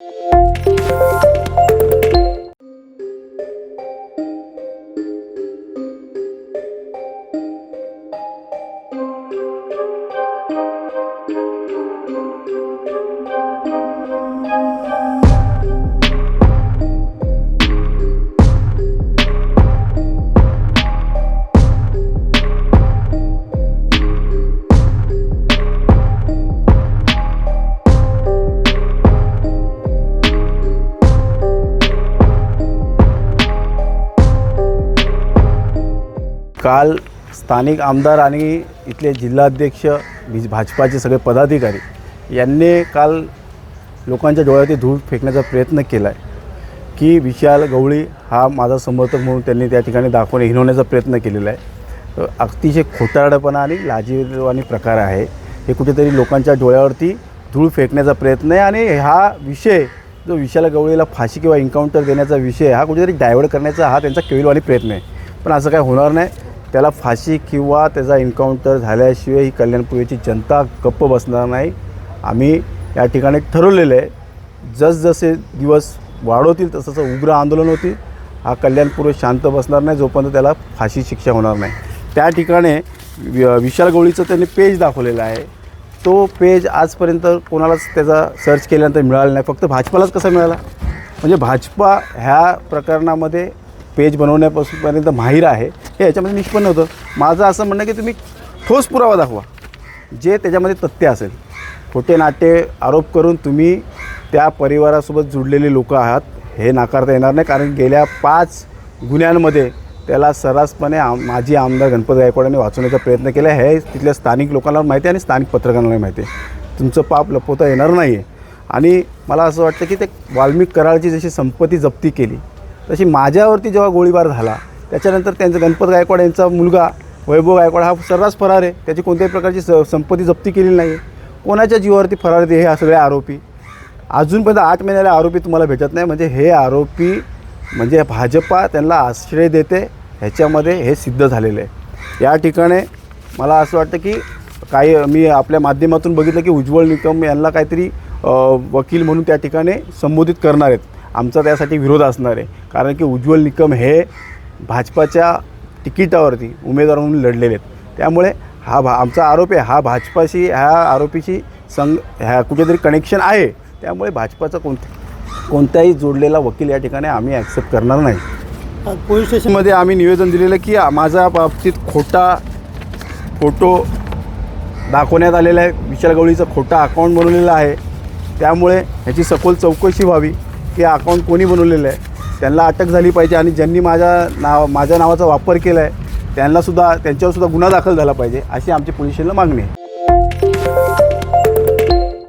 Música काल स्थानिक आमदार आणि इथले जिल्हाध्यक्ष भि- भाजपाचे सगळे पदाधिकारी यांनी काल लोकांच्या डोळ्यावरती धूळ फेकण्याचा प्रयत्न केला आहे की विशाल गवळी हा माझा समर्थक म्हणून त्यांनी त्या ठिकाणी दाखवणे हिनवण्याचा प्रयत्न केलेला आहे. अतिशय खोटारडपणा आणि लाजीरवाणी प्रकार आहे. हे कुठेतरी लोकांच्या डोळ्यावरती धूळ फेकण्याचा प्रयत्न आहे आणि हा विषय जो विशाल गवळीला फाशी किंवा एन्काउंटर देण्याचा विषय हा कुठेतरी डायव्हर्ट करण्याचा हा त्यांचा केविलवाणी प्रयत्न आहे. पण असं काय होणार नाही. त्याला फाशी किंवा त्याचा एन्काउंटर झाल्याशिवाय ही कल्याणपुरीची जनता गप्प बसणार नाही. आम्ही या ठिकाणी ठरवलेलं आहे जसजसे दिवस वाढवतील तसं उग्र आंदोलन होतील. हा कल्याणपूर्व शांत बसणार नाही जोपर्यंत त्याला फाशी शिक्षा होणार नाही. त्या ठिकाणी वि- विशाल गवळीचं त्यांनी पेज दाखवलेलं आहे. तो पेज आजपर्यंत कोणालाच त्याचा सर्च केल्यानंतर मिळाला नाही. फक्त भाजपालाच कसा मिळाला? म्हणजे भाजपा ह्या प्रकरणामध्ये पेज बनवण्यापासूनपर्यंत माहीर आहे. हे याच्यामध्ये निष्पन्न होतं. माझं असं म्हणणं की तुम्ही ठोस पुरावा दाखवा. जे त्याच्यामध्ये तथ्य असेल. खोटे नाट्य आरोप करून तुम्ही त्या परिवारासोबत जुडलेले लोक आहात. हे नाकारता येणार नाही. कारण गेल्या पाच गुन्ह्यांमध्ये त्याला सर्रासपणे आम माजी आमदार गणपत गायकवाडांनी वाचवण्याचा प्रयत्न केला. हे तिथल्या स्थानिक लोकांना माहिती आहे आणि स्थानिक पत्रकारांना माहिती आहे. तुमचं पाप लपवता येणार नाही आहे आणि मला असं वाटतं की ते वाल्मिक कराळची जशी संपत्ती जप्ती केली तशी माझ्यावरती जेव्हा गोळीबार झाला त्याच्यानंतर त्यांचा गणपत गायकवाड यांचा मुलगा वैभव गायकवाड हा सर्रास फरार आहे. त्याची कोणत्याही प्रकारची स संपत्ती जप्ती केलेली नाही कोणाच्या जीवावरती फरार आहे हे सगळे आरोपी. अजूनपर्यंत आठ महिन्याला आरोपी तुम्हाला भेटत नाही. म्हणजे हे आरोपी म्हणजे भाजपा त्यांना आश्रय देते. ह्याच्यामध्ये हे सिद्ध झालेलं आहे. या ठिकाणी मला असं वाटतं की काही मी आपल्या माध्यमातून बघितलं की उज्ज्वल निकम यांना काहीतरी वकील म्हणून त्या ठिकाणी संबोधित करणार आहेत. आमचा त्यासाठी विरोध असणार आहे. कारण की उज्ज्वल निकम हे भाजपाच्या तिकिटावरती उमेदवार म्हणून लढलेले आहेत. त्यामुळे हा भा आमचा आरोप आहे हा भाजपाशी ह्या आरोपीशी संग ह्या कुठेतरी कनेक्शन आहे. त्यामुळे भाजपाचा कोण कोणताही जोडलेला वकील या ठिकाणी आम्ही ॲक्सेप्ट करणार नाही. पोलीस स्टेशनमध्ये आम्ही निवेदन दिलेलं की माझ्या बाबतीत खोटा फोटो दाखवण्यात आलेला आहे. विशाल गवळीचं खोटा अकाउंट बनवलेलं आहे. त्यामुळे ह्याची सखोल चौकशी व्हावी. की अकाउंट कोणी बनवलेलं आहे त्यांना अटक झाली पाहिजे आणि ज्यांनी माझ्या नाव माझ्या नावाचा वापर केला आहे त्यांनासुद्धा त्यांच्यावरसुद्धा गुन्हा दाखल झाला पाहिजे अशी आमची पोलिसांना मागणी आहे.